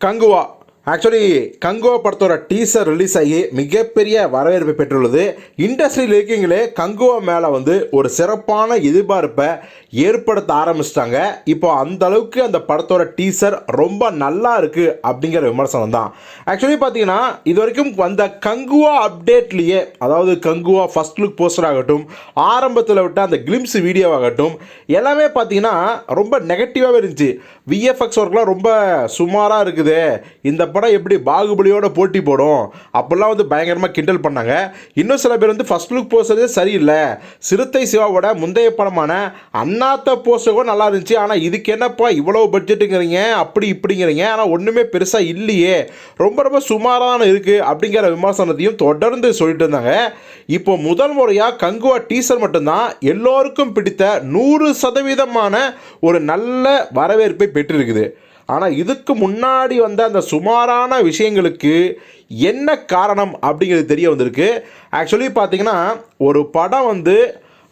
Kanguva actually கங்கோ படத்தோட teaser release ஆகி மிகப்பெரிய வரவேற்பை பெற்றுள்ளது. இண்டஸ்ட்ரி இருக்கீங்களே கங்கோ மேலே வந்து ஒரு சிறப்பான எதிர்பார்ப்பை ஏற்படுத்த ஆரம்பிச்சிட்டாங்க. இப்போ அந்த அளவுக்கு அந்த படத்தோட டீசர் ரொம்ப நல்லா இருக்குது அப்படிங்கிற விமர்சனம் தான். ஆக்சுவலி பார்த்தீங்கன்னா இது வரைக்கும் வந்த கங்குவா அப்டேட்லேயே அதாவது கங்குவா ஃபர்ஸ்ட் லுக் போஸ்டர் ஆகட்டும் ஆரம்பத்தில் விட்ட அந்த கிளிம்ஸ் வீடியோ ஆகட்டும் எல்லாமே பார்த்தீங்கன்னா ரொம்ப நெகட்டிவாகவே இருந்துச்சு. விஎஃப்எக்ஸ் ஒர்க்லாம் ரொம்ப சுமாராக இருக்குது. இந்த படம் எப்படி பாகுபலியோட போட்டி போடும்? அப்போல்லாம் வந்து பயங்கரமாக கிண்டல் பண்ணாங்க. இன்னும் சில பேர் வந்து ஃபர்ஸ்ட் லுக் போஸ்டரே சரியில்லை. சிறுத்தை சிவாவோட முந்தைய படமான அண்ணாத்த போஸ்டர் கூட நல்லா இருந்துச்சு. ஆனால் இதுக்கு என்னப்பா இவ்வளோ பட்ஜெட்டுங்கிறீங்க அப்படி இப்படிங்கிறீங்க. ஆனால் ஒன்றுமே பெருசாக இல்லையே. ரொம்ப ரொம்ப சுமாரான இருக்குது அப்படிங்கிற விமர்சனத்தையும் தொடர்ந்து சொல்லிட்டு இருந்தாங்க. இப்போ முதல் முறையாக கங்குவா டீசர் மட்டும்தான் எல்லோருக்கும் பிடித்த நூறு சதவீதமான ஒரு நல்ல வரவேற்பை பெற்றிருக்குது. ஆனால் இதுக்கு முன்னாடி வந்த அந்த சுமாரான விஷயங்களுக்கு என்ன காரணம் அப்படிங்கிறது தெரிய வந்திருக்கு. ஆக்சுவலி பார்த்தீங்கன்னா ஒரு படம் வந்து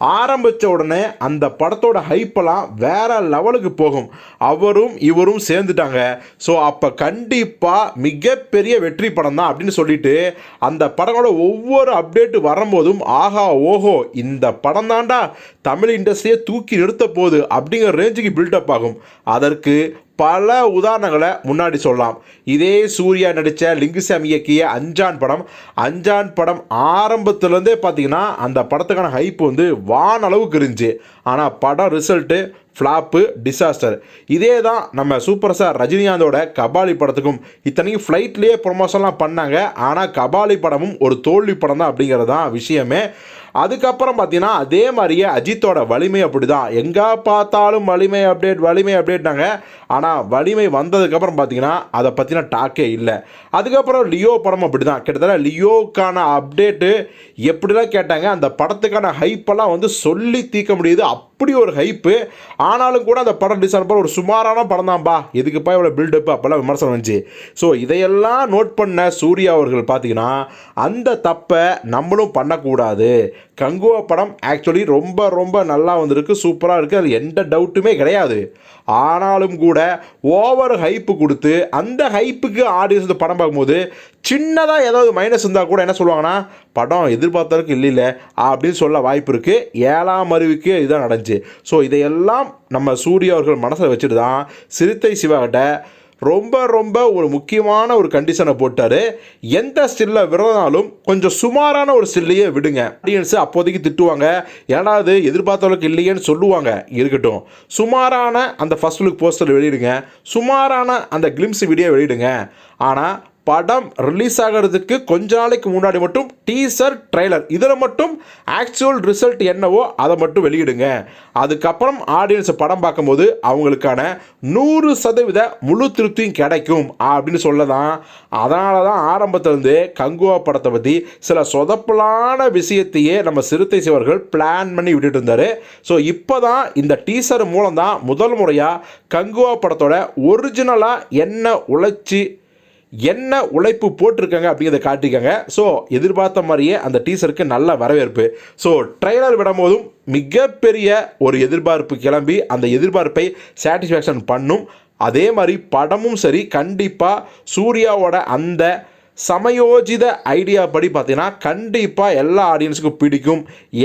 ஆரம்பித்த உடனே அந்த படத்தோட ஹைப்பெல்லாம் வேற லெவலுக்கு போகும். அவரும் இவரும் சேர்ந்துட்டாங்க. ஸோ அப்போ கண்டிப்பாக மிகப்பெரிய வெற்றி படம் தான் அப்படின்னு சொல்லிட்டு அந்த படங்களோட ஒவ்வொரு அப்டேட்டு வரும்போதும் ஆஹா ஓஹோ இந்த படம் தாண்டா தமிழ் இண்டஸ்ட்ரியை தூக்கி நிறுத்த போகுது அப்படிங்கிற ரேஞ்சுக்கு பில்டப் ஆகும். அதற்கு பல உதாரணங்களை முன்னாடி சொல்லலாம். இதே சூர்யா நடித்த லிங்குசாமி இயக்கிய அஞ்சான் படம். அஞ்சான் படம் ஆரம்பத்துலேருந்தே பார்த்தீங்கன்னா அந்த படத்துக்கான ஹைப் வந்து வானளவுக்கு இருந்துச்சு ஆனால் படம் ரிசல்ட்டு ஃப்ளாப்பு டிசாஸ்டர் இதே தான் நம்ம சூப்பர் ஸ்டார் ரஜினிகாந்தோட கபாலி படத்துக்கும் இத்தனைக்கும் ஃப்ளைட்லேயே ப்ரொமோஷன்லாம் பண்ணாங்க. ஆனால் கபாலி படமும் ஒரு தோல்வி படம் தான் அப்படிங்கிறது தான் விஷயமே. அதுக்கப்புறம் பார்த்தீங்கன்னா அதே மாதிரியே அஜித்தோட வலிமை அப்படி தான் எங்கே பார்த்தாலும் வலிமை அப்டேட் வலிமை அப்டேட்னாங்க ஆனால் வலிமை வந்ததுக்கப்புறம் பார்த்தீங்கன்னா அதை பற்றின டாக்கே இல்லை. அதுக்கப்புறம் லியோ படம் அப்படி தான் கிட்டத்தட்ட லியோக்கான அப்டேட்டு எப்படிலாம் கேட்டாங்க அந்த படத்துக்கான ஹைப்பெல்லாம் வந்து சொல்லி தீர்க்க முடியுது. அப்படி ஒரு ஹைப்பு ஆனாலும் கூட அந்த படம் ரிலீஸ் ஆனப்போ ஒரு சுமாரான படம் தான்ப்பா எதுக்குப்பா இவ்வளோ பில்டப் அப்போல்லாம் விமர்சனம் வந்துச்சு. ஸோ இதையெல்லாம் நோட் பண்ண சூர்யா அவர்கள் பார்த்தீங்கன்னா அந்த தப்பை நம்மளும் பண்ணக்கூடாது. கங்குவா படம் ஆக்சுவலி ரொம்ப ரொம்ப நல்லா வந்திருக்கு. சூப்பராக இருக்குது அது எந்த டவுட்டுமே கிடையாது. ஆனாலும் கூட ஓவர் ஹைப்பு கொடுத்து அந்த ஹைப்புக்கு ஆடியன்ஸ் இந்த படம் பார்க்கும்போது சின்னதாக ஏதாவது மைனஸ் இருந்தால் கூட என்ன சொல்லுவாங்கன்னா படம் எதிர்பார்த்தவருக்கு இல்லை இல்லை அப்படின்னு சொல்ல வாய்ப்பு இருக்குது ஏழாம் அறிவுக்கு இதுதான் நடந்துச்சு. ஸோ இதையெல்லாம் நம்ம சூரிய அவர்கள் மனசில் வச்சுட்டு தான் சிறுத்தை சிவாகிட்ட ரொம்ப ரொம்ப ஒரு முக்கியமான ஒரு கண்டிஷனை போட்டார். எந்த ஸ்டில்ல விடுறதுனாலும் கொஞ்சம் சுமாரான ஒரு ஸ்டில்லையே விடுங்க. ஆடியன்ஸ் அப்போதைக்கு திட்டுவாங்க. ஏன்னா அது எதிர்பார்த்தவளுக்கு இல்லையேன்னு சொல்லுவாங்க. இருக்கட்டும். சுமாரான அந்த ஃபர்ஸ்ட் லுக் போஸ்டர் வெளியிடுங்க. சுமாரான அந்த கிளிம்ஸ் வீடியோ வெளியிடுங்க. ஆனால் படம் ரிலீஸ் ஆகிறதுக்கு கொஞ்ச நாளைக்கு முன்னாடி மட்டும் டீசர் ட்ரெய்லர் இதில் மட்டும் ஆக்சுவல் ரிசல்ட் என்னவோ அதை மட்டும் வெளியிடுங்க. அதுக்கப்புறம் ஆடியன்ஸ் படம் பார்க்கும்போது அவங்களுக்கான நூறு சதவீத முழு திருப்தியும் கிடைக்கும் அப்படின்னு சொல்ல தான் அதனால தான் ஆரம்பத்திலேருந்து கங்குவா படத்தை பற்றி சில சொதப்பலான விஷயத்தையே நம்ம சிறுத்தை சிவர்கள் பிளான் பண்ணி விட்டுட்டு இருந்தார். ஸோ இப்போ தான் இந்த டீசர் மூலம் தான் முதல் முறையாக கங்குவா படத்தோட ஒரிஜினலாக என்ன உழைச்சி என்ன உழைப்பு போட்டிருக்காங்க அப்படிங்கிறத காட்டிக்காங்க. ஸோ எதிர்பார்த்த மாதிரியே அந்த டீசருக்கு நல்ல வரவேற்பு. ஸோ ட்ரெய்லர் விடும்போதும் மிகப்பெரிய ஒரு எதிர்பார்ப்பு கிளம்பி அந்த எதிர்பார்ப்பை சாட்டிஸ்ஃபேக்ஷன் பண்ணும். அதே மாதிரி படமும் சரி கண்டிப்பாக சூர்யாவோட அந்த சமயோஜித ஐடியா படி பார்த்தீங்கன்னா கண்டிப்பாக எல்லா ஆடியன்ஸுக்கும் பிடிக்கும்.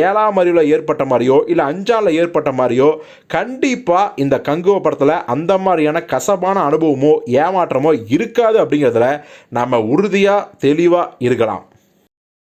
ஏழாம் அறிவில் ஏற்பட்ட மாதிரியோ இல்லை அஞ்சாவில் ஏற்பட்ட மாதிரியோ கண்டிப்பாக இந்த கங்குவ படத்தில் அந்த மாதிரியான கசப்பான அனுபவமோ ஏமாற்றமோ இருக்காது அப்படிங்கிறதுல நம்ம உறுதியாக தெளிவாக இருக்கலாம்.